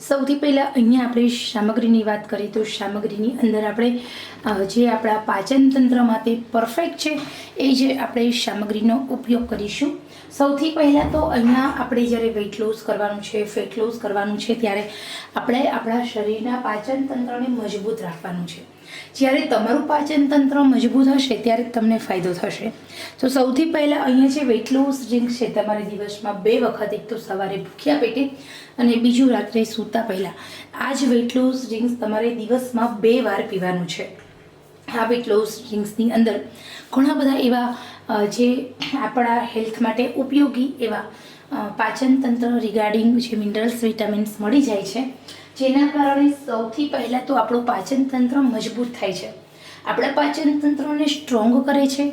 સૌથી પહેલાં અહીંયા આપણે સામગ્રીની વાત કરીએ તો સામગ્રીની અંદર આપણે જે આપણા પાચન તંત્ર માટે પરફેક્ટ છે, એ જે આપણે સામગ્રીનો ઉપયોગ કરીશું. સૌથી પહેલાં તો અહીંયા આપણે જ્યારે વેઇટ લોસ કરવાનું છે ફેટ લોસ કરવાનું છે, ત્યારે આપણે આપણા શરીરના પાચન તંત્રને મજબૂત રાખવાનું છે. જ્યારે તમારું પાચન તંત્ર મજબૂત હશે, ત્યારે તમને ફાયદો થશે. તો સૌથી પહેલાં અહીંયા જે વેઇટ લોસ ડ્રિંક છે, તમારે દિવસમાં બે વખત, એક તો સવારે ભૂખ્યા પેટે અને બીજું રાત્રે સૂતા પહેલાં. આ જ લોસ ડ્રિંક્સ તમારે દિવસમાં બે વાર પીવાનું છે. આ વેટ ડ્રિંક્સની અંદર ઘણા બધા એવા જે આપણા હેલ્થ માટે ઉપયોગી એવા પાચનતંત્ર પાચન તંત્ર રિગાર્ડિંગ જે મિનરલ્સ વિટામિન્સ મળી જાય છે. જેના કારણે સૌથી પહેલાં તો આપણું પાચન તંત્ર મજબૂત થાય છે. આપણા પાચન તંત્રને સ્ટ્રોંગ કરે છે.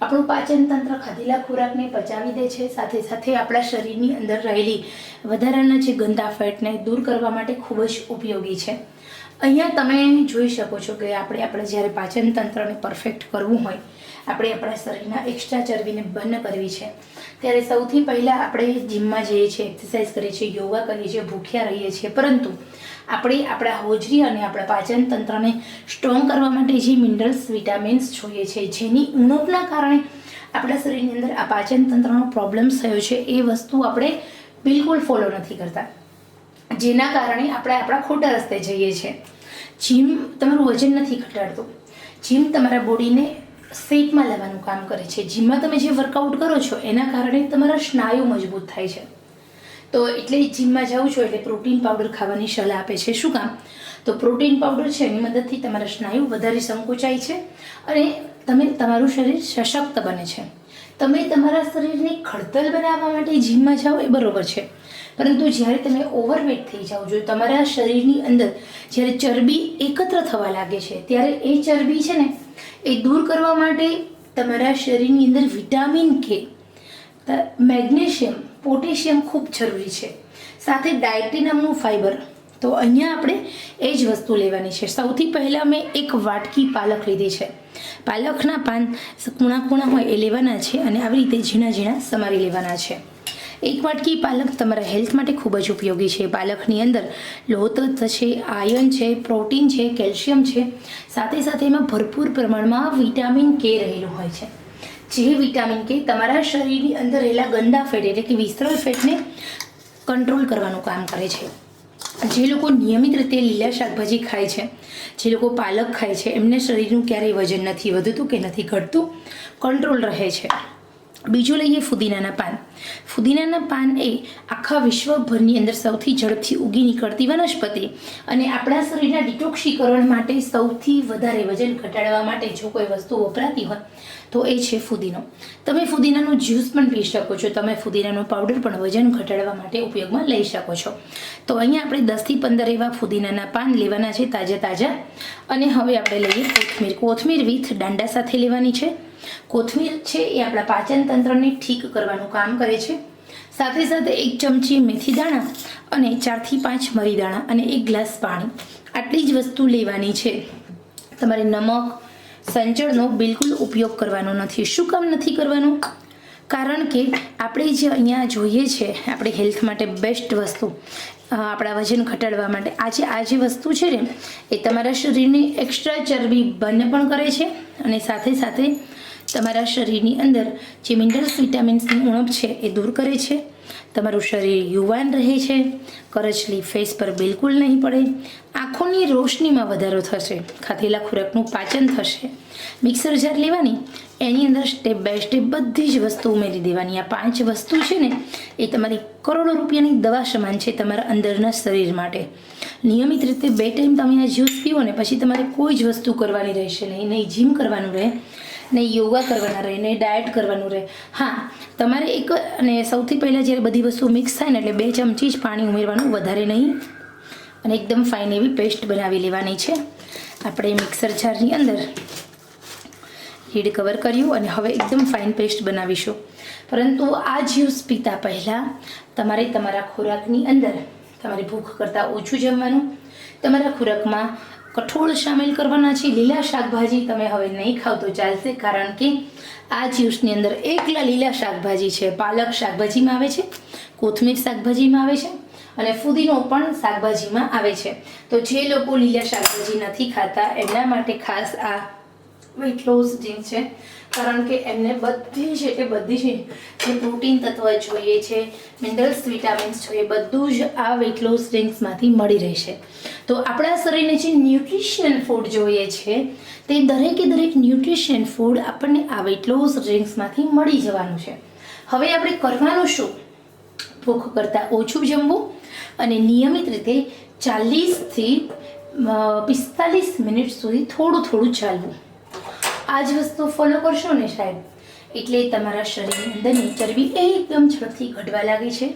આપણું પાચન તંત્ર ખાધેલા ખોરાકને પચાવી દે છે. સાથે સાથે આપણા શરીરની અંદર રહેલી વધારાના જે ગંદા ફેટને દૂર કરવા માટે ખૂબ જ ઉપયોગી છે. અહીંયા તમે જોઈ શકો છો કે આપણે આપણે જ્યારે પાચન તંત્રને પરફેક્ટ કરવું હોય, આપણે આપણા શરીરના એક્સ્ટ્રા ચરબીને બંધ કરવી છે. ત્યારે સૌથી પહેલાં આપણે જીમમાં જઈએ છીએ એક્સરસાઇઝ કરીએ છીએ, યોગા કરીએ છીએ, ભૂખ્યા રહીએ છીએ. પરંતુ આપણે આપણા હોજરી અને આપણા પાચન તંત્રને સ્ટ્રોંગ કરવા માટે જે મિનરલ્સ વિટામિન્સ જોઈએ છે, જેની ઉણપના કારણે આપણા શરીરની અંદર આ પાચન તંત્રનો પ્રોબ્લેમ થયો છે, એ વસ્તુ આપણે બિલકુલ ફોલો નથી કરતા. જેના કારણે આપણે આપણા ખોટા રસ્તે જઈએ છીએ. જીમ તમારું વજન નથી ઘટાડતું. જીમ તમારા બોડીને શેપમાં લેવાનું કામ કરે છે. જીમમાં તમે જે વર્કઆઉટ કરો છો, એના કારણે તમારા સ્નાયુ મજબૂત થાય છે. તો એટલે જીમમાં જાઓ છો એટલે પ્રોટીન પાવડર ખાવાની સલાહ આપે છે. શું કામ? તો પ્રોટીન પાવડર છે, એની મદદથી તમારા સ્નાયુ વધારે સંકોચાય છે અને તમે, તમારું શરીર સશક્ત બને છે. તમે તમારા શરીરને ખડતલ બનાવવા માટે જીમમાં જાઓ એ બરાબર છે. પરંતુ જ્યારે તમે ઓવરવેટ થઈ જાઓ, જો તમારા શરીરની અંદર જ્યારે ચરબી એકત્ર થવા લાગે છે, ત્યારે એ ચરબી છે ને એ દૂર કરવા માટે તમારા શરીરની અંદર વિટામિન કે મેગ્નેશિયમ, પોટેશિયમ ખૂબ જરૂરી છે. સાથે ડાયટી નામનું ફાઇબર તો અહીંયા આપણે એ જ વસ્તુ લેવાની છે. સૌથી પહેલાં મેં એક વાટકી પાલક લીધી છે. પાલકના પાન કૂણા કૂણા હોય એ લેવાના છે અને આવી રીતે ઝીણા ઝીણા સમારી લેવાના છે. એક વાટકી પાલક તમારા હેલ્થ માટે ખૂબ જ ઉપયોગી છે. પાલકની અંદર લોહ તત્વ છે આયર્ન છે, પ્રોટીન છે, કેલ્શિયમ છે. સાથે સાથે એમાં ભરપૂર પ્રમાણમાં વિટામિન કે રહેલું હોય છે. જે વિટામિન કે તમારા શરીરની અંદર રહેલા ગંદા ફેટ એટલે કે વિસ્તરલ ફેટને કંટ્રોલ કરવાનું કામ કરે છે. જે લોકો નિયમિત રીતે લીલા શાકભાજી ખાય છે, જે લોકો પાલક ખાય છે, એમને શરીરનું ક્યારેય વજન નથી વધતું કે નથી ઘટતું, કંટ્રોલ રહે છે. બીજું લઈએ ફુદીનાના પાન. ફુદીનાના પાન એ આખા વિશ્વભરની અંદર સૌથી ઝડપથી ઉગી નીકળતી વનસ્પતિ અને આપણા શરીરના ડિટોક્સીકરણ માટે સૌથી વધારે વજન ઘટાડવા માટે જો કોઈ વસ્તુ વપરાતી હોય, તો એ છે ફુદીનો. તમે ફુદીનાનો જ્યુસ પણ પી શકો છો. તમે ફુદીનાનો પાવડર પણ વજન ઘટાડવા માટે ઉપયોગમાં લઈ શકો છો. તો અહીંયા આપણે દસથી પંદર એવા ફુદીનાના પાન લેવાના છે તાજા તાજા. અને હવે આપણે લઈએ કોથમીર. કોથમીર વિથ દાંડા સાથે લેવાની છે. કોથમીર છે એ આપણા પાચન તંત્રને ઠીક કરવાનું કામ કરે છે. સાથે સાથે એક ચમચી મેથી દાણા અને ચારથી પાંચ મરી દાણા અને એક ગ્લાસ પાણી. આટલી જ વસ્તુ લેવાની છે. તમારે નમક, સંચળનો બિલકુલ ઉપયોગ કરવાનો નથી. શું કામ નથી કરવાનો? કારણ કે આપણે જે અહીંયા જોઈએ છે, આપણે હેલ્થ માટે બેસ્ટ વસ્તુ આપણા વજન ઘટાડવા માટે આજે આ જે વસ્તુ છે ને, એ તમારા શરીરની એક્સ્ટ્રા ચરબી બંધ પણ કરે છે અને સાથે સાથે તમારા શરીરની અંદર જે મિનરલ્સ વિટામિન્સની ઉણપ છે એ દૂર કરે છે. તમારું શરીર યુવાન રહે છે. કરચલી ફેસ પર બિલકુલ નહીં પડે. આંખોની રોશનીમાં વધારો થશે. ખાધેલા ખોરાકનું પાચન થશે. મિક્સર જાર લેવાની. એની અંદર સ્ટેપ બાય સ્ટેપ બધી જ વસ્તુ ઉમેરી દેવાની. આ પાંચ વસ્તુ છે ને, એ તમારી કરોડો રૂપિયાની દવા સમાન છે તમારા અંદરના શરીર માટે. નિયમિત રીતે બે ટાઈમ તમે આ જ્યુસ પીવો ને, પછી તમારે કોઈ જ વસ્તુ કરવાની રહેશે નહીં. નહીં જીમ કરવાનું રહે. નહીં યોગા કરવાના રહે ને ડાયટ કરવાનું રહે. હા, તમારે એક અને સૌથી પહેલાં જ્યારે બધી વસ્તુ મિક્સ થાય ને એટલે બે ચમચી જ પાણી ઉમેરવાનું વધારે નહીં. અને એકદમ ફાઇન એવી પેસ્ટ બનાવી લેવાની છે. આપણે મિક્સર જારની અંદર લીડ કવર કર્યું અને હવે એકદમ ફાઇન પેસ્ટ બનાવીશું. પરંતુ આ જ્યુસ પીતા પહેલાં તમારે તમારા ખોરાકની અંદર તમારી ભૂખ કરતાં ઓછું જમવાનું, તમારા ખોરાકમાં કઠોળ સામેલ કરવાના છે. લીલા શાકભાજી તમે હવે નહીં ખાવ તો ચાલશે, કારણ કે આ જ્યુસની અંદર એકલા લીલા શાકભાજી છે. પાલક શાકભાજીમાં આવે છે, કોથમીર શાકભાજીમાં આવે છે અને ફુદીનો પણ શાકભાજીમાં આવે છે. તો જે લોકો લીલા શાકભાજી નથી ખાતા, એમના માટે ખાસ આ વેટ લોસ ડ્રિંક છે, કારણ કે એમને બધી છે એ બધી છે જે પ્રોટીન તત્વ જોઈએ છે, મિનરલ્સ, વિટામિન્સ જોઈએ, બધું જ આ વેઇટ લોસ ડ્રિંક્સમાંથી મળી રહેશે. તો આપણા શરીરને જે ન્યુટ્રિશિયન ફૂડ જોઈએ છે, તે દરેકે દરેક ન્યુટ્રિશિયન ફૂડ આપણને આ વેઇટ લોસ ડ્રિંક્સમાંથી મળી જવાનું છે. હવે આપણે કરવાનું શું? ભૂખ કરતાં ઓછું જમવું અને નિયમિત રીતે ચાલીસથી પિસ્તાલીસ મિનિટ સુધી થોડું થોડું ચાલવું. આ જ વસ્તુ ફોલો કરશો ને સાહેબ? એટલે તમારા શરીરની અંદરની ચરબી એકદમ ઝડપથી ઘટવા લાગે છે.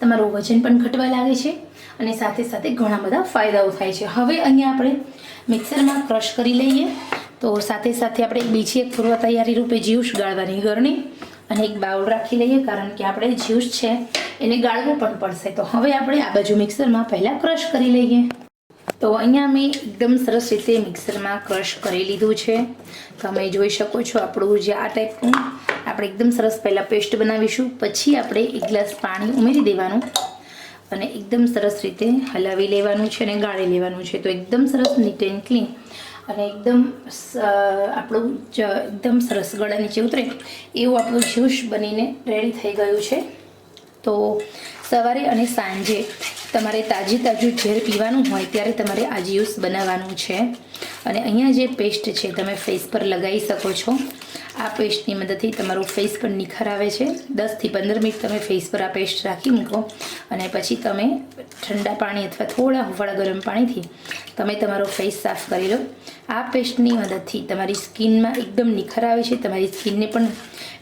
તમારું વજન પણ ઘટવા લાગે છે અને સાથે સાથે ઘણા બધા ફાયદાઓ થાય છે. હવે અહીંયા આપણે મિક્સરમાં ક્રશ કરી લઈએ. તો સાથે સાથે આપણે બીજી એક પૂર્વ તૈયારી રૂપે જ્યુસ ગાળવાની ગરણી અને એક બાઉલ રાખી લઈએ, કારણ કે આપણે જ્યુસ છે એને ગાળવું પણ પડશે. તો હવે આપણે આ બાજુ મિક્સરમાં પહેલાં ક્રશ કરી લઈએ. તો અહીંયા મેં એકદમ સરસ રીતે મિક્સરમાં ક્રશ કરી લીધું છે. તમે જોઈ શકો છો આપણું જે આ ટાઈપનું આપણે એકદમ સરસ પહેલાં પેસ્ટ બનાવીશું, પછી આપણે એક ગ્લાસ પાણી ઉમેરી દેવાનું અને એકદમ સરસ રીતે હલાવી લેવાનું છે અને ગાળી લેવાનું છે. તો એકદમ સરસ નીટ એન્ડ ક્લીન અને એકદમ આપણું એકદમ સરસ ગળા નીચે ઉતરે એવું આપણું જ્યુસ બનીને રેડી થઈ ગયું છે. તો સવારે અને સાંજે તમારે તાજી તાજું ઝેર પીવાનું હોય ત્યારે તમારે આ જ્યુસ બનાવવાનું છે. અને અહીંયા જે પેસ્ટ છે, તમે ફેસ પર લગાવી શકો છો. આ પેસ્ટની મદદથી તમારું ફેસ પણ નિખાર આવે છે. દસથી પંદર મિનિટ તમે ફેસ પર આ પેસ્ટ રાખી મૂકો અને પછી તમે ઠંડા પાણી અથવા થોડા હુફાળા ગરમ પાણીથી તમે તમારો ફેસ સાફ કરી લો. આ પેસ્ટની મદદથી તમારી સ્કિનમાં એકદમ નિખાર આવે છે. તમારી સ્કિનને પણ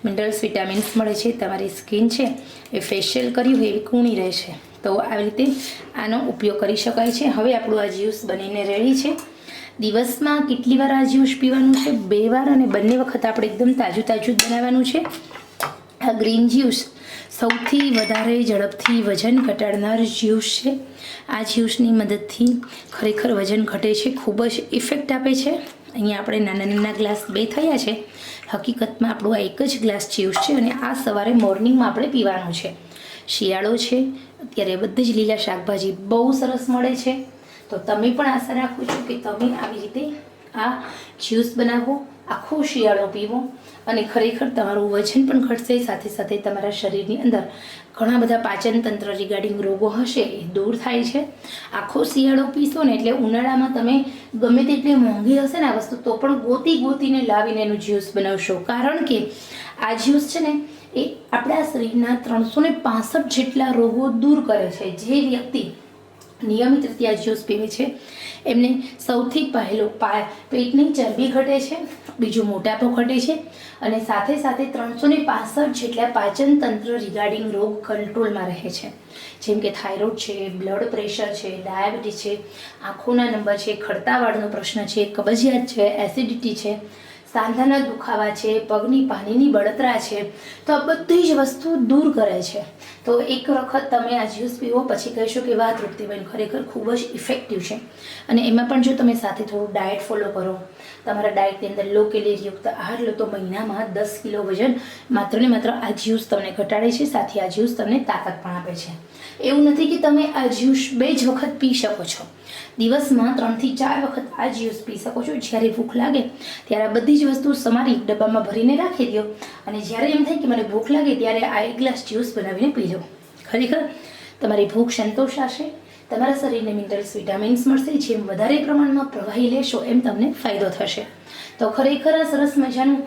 મિનરલ્સ, વિટામિન્સ મળે છે. તમારી સ્કિન છે એ ફેશિયલ કર્યું એવી કૂણી રહેશે તો આવી રીતે આનો ઉપયોગ કરી શકાય છે. હવે આપણું આ જ્યુસ બનીને રેડી છે. દિવસમાં કેટલી વાર આ જ્યુસ પીવાનું છે? બે વાર અને બંને વખત આપણે એકદમ તાજું તાજું જ બનાવવાનું છે. આ ગ્રીન જ્યુસ સૌથી વધારે ઝડપથી વજન ઘટાડનાર જ્યુસ છે. આ જ્યુસની મદદથી ખરેખર વજન ઘટે છે. ખૂબ જ ઇફેક્ટ આપે છે. અહીંયા આપણે નાના નાના ગ્લાસ બે થયા છે. હકીકતમાં આપણું આ એક જ ગ્લાસ જ્યુસ છે અને આ સવારે મોર્નિંગમાં આપણે પીવાનું છે. શિયાળો છે અત્યારે બધી જ લીલા શાકભાજી બહુ સરસ મળે છે. તો તમે પણ આશા રાખું છું કે તમે આવી રીતે આ જ્યુસ બનાવો, આખો શિયાળો પીવો અને ખરેખર તમારું વજન પણ ઘટશે. સાથે સાથે તમારા શરીરની અંદર ઘણા બધા પાચન તંત્ર રિગાર્ડિંગ રોગો હશે એ દૂર થાય છે. આખો શિયાળો પીશો ને એટલે ઉનાળામાં તમે ગમે તેટલી મોંઘી હશે ને આ વસ્તુ, તો પણ ગોતી ગોતીને લાવીને એનું જ્યુસ બનાવશો. કારણ કે આ જ્યુસ છે ને એ આપણા શરીરના ત્રણસો ને પાસઠ જેટલા રોગો દૂર કરે છે. જે વ્યક્તિ નિયમિત રીતે આ જ્યુસ પીવે છે, એમને સૌથી પહેલો પા પેટની ચરબી ઘટે છે, બીજું મોટાપો ઘટે છે અને સાથે સાથે ત્રણસો ને પાસઠ જેટલા પાચન તંત્ર રિગાર્ડિંગ રોગ કંટ્રોલમાં રહે છે. જેમ કે થાઇરોઇડ છે, બ્લડ પ્રેશર છે, ડાયાબિટીસ છે, આંખોના નંબર છે, ખડતાવાળનો પ્રશ્ન છે, કબજિયાત છે, એસિડિટી છે સાંધાના દુખાવા છે, પગની પાણીની બળતરા છે, તો આ બધી જ વસ્તુ દૂર કરે છે. તો એક વખત તમે આ જ્યુસ પીવો, પછી કહેશો કે, વાહ, તૃપ્તિબેન, ખરેખર ખૂબ જ ઇફેક્ટિવ છે. અને એમાં પણ જો તમે સાથે થોડું ડાયટ ફોલો કરો, તમારા ડાયટની અંદર લો કેલેરીયુક્ત આહાર લો, તો મહિનામાં દસ કિલો વજન માત્ર ને માત્ર આ જ્યુસ તમને ઘટાડે છે, સાથે આ જ્યુસ તમને તાકાત પણ આપે છે. એવું નથી કે તમે આ જ્યુસ બે જ વખત પી શકો છો. દિવસમાં ત્રણથી ચાર વખત આ જ્યુસ પી શકો છો. જ્યારે ભૂખ લાગે ત્યારે આ બધી જ વસ્તુ સમારી ડબ્બામાં ભરીને રાખી દો. અને જ્યારે એમ થાય કે મને ભૂખ લાગે ત્યારે આ એક ગ્લાસ જ્યુસ બનાવીને પી લો. ખરેખર તમારી ભૂખ સંતોષાશે તમારા શરીરને મિનરલ્સ, વિટામિન્સ મળશે. જેમ વધારે પ્રમાણમાં પ્રવાહી લેશો એમ તમને ફાયદો થશે. તો ખરેખર આ સરસ મજાનું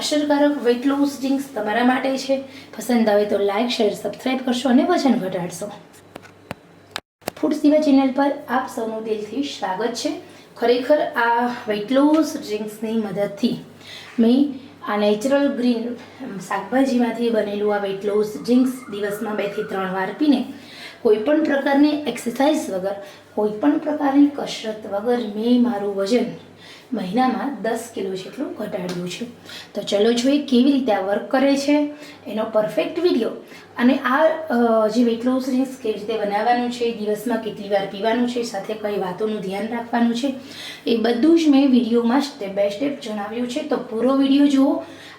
અસરકારક વેટ લોસ ડ્રિંક્સ તમારા માટે છે. પસંદ આવે તો લાઇક શેર સબસ્ક્રાઈબ કરશો અને વજન ઘટાડશો. સેવા ચેનલ પર આપ સૌનું દિલથી સ્વાગત છે. ખરેખર આ વેટ લોસ ડ્રિંક્સની મદદથી મેં આ નેચરલ ગ્રીન શાકભાજીમાંથી બનેલું આ વેટ લોસ ડ્રિંક્સ દિવસમાં બેથી ત્રણ વાર પીને કોઈ પણ પ્રકારની એક્સરસાઇઝ વગર કોઈ પણ પ્રકારની કસરત વગર મેં મારું વજન મહિનામાં દસ કિલો જેટલું ઘટાડ્યું છે. તો ચલો જોઈએ કેવી રીતે આ વર્ક કરે છે. એનો પરફેક્ટ વીડિયો અને આ જે વેટ લોસ ડ્રિંક્સ કેવી રીતે બનાવવાનું છે, દિવસમાં કેટલી વાર પીવાનું છે, સાથે કઈ વાતોનું ધ્યાન રાખવાનું છે, એ બધું જ મેં વિડીયોમાં સ્ટેપ બાય સ્ટેપ જણાવ્યું છે. તો પૂરો વીડિયો જુઓ.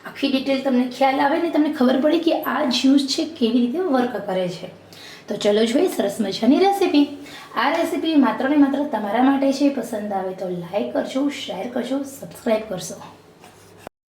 આખી ડિટેલ તમને ખ્યાલ આવે ને તમને ખબર પડે કે આ જ્યુસ છે કેવી રીતે વર્ક કરે છે. તો ચલો જોઈએ સરસ મજાની રેસીપી. આ રેસીપી માત્ર ને માત્ર તમારા માટે છે. પસંદ આવે તો લાઈક કરજો, શેર કરજો સબસ્ક્રાઈબ કરશો